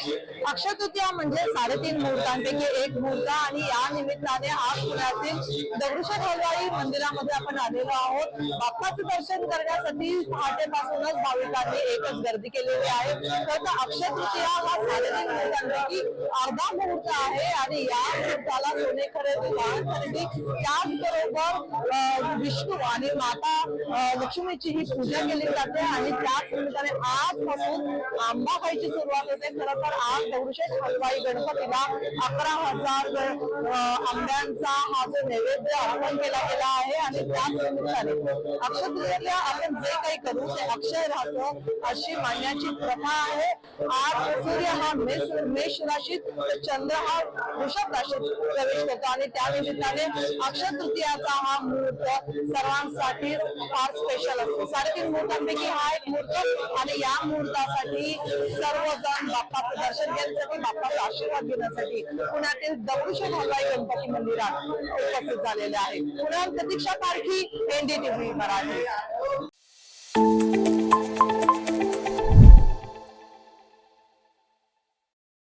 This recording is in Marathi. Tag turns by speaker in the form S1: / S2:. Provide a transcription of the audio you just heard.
S1: अक्षय तृतीया म्हणजे साडेतीन मुहूर्तांपैकी एक मुहूर्त आणि या निमित्ताने आज पुण्यातील दगडूशेठ हलवाई मंदिरामध्ये आपण आलेलो आहोत. बाप्पाचं दर्शन करण्यासाठी पहाटेपासूनच भाविकांनी एकच गर्दी केलेली आहे. तर अक्षय तृतीया हा साडेतीन मुहूर्तांपैकी अर्धा मुहूर्त आहे आणि या मुहूर्ताला सोने खरेदी वाहन खरेदी त्याचबरोबर विष्णू आणि माता लक्ष्मीची ही पूजा केली जाते. आणि त्याच निमित्ताने आजपासून आंबा खायची सुरुवात होते. खरं तर आज दगडूशेठ हलवाई गणपतीला अकरा हजार आंब्यांचा हा जो नैवेद्य अर्पण केला गेला आहे आणि त्याच निमित्ताने अक्षतृतीला आपण जे काही करू ते अक्षय राहतो अशी मानण्याची प्रथा आहे. आज सूर्य हा मेष मेष राशीत चंद्र हा वृषभ राशीत प्रवेश करतो आणि त्या निमित्ताने अक्षय तृतीयाचा हा मुहूर्त सर्वांसाठी फार स्पेशल असतो. साडेतीन मुहूर्तांपैकी हा एक मुहूर्त आणि या मुहूर्तासाठी सर्वजण बाप्पा दर्शन घेण्यासाठी बाप्पाचा आशीर्वाद घेण्यासाठी पुण्यातील दगडूशेठ हलवाई गणपती मंदिरात उपस्थित झालेले आहे पुण्यात प्रतीक्षा पारखी एनडीटीव्ही मराठी.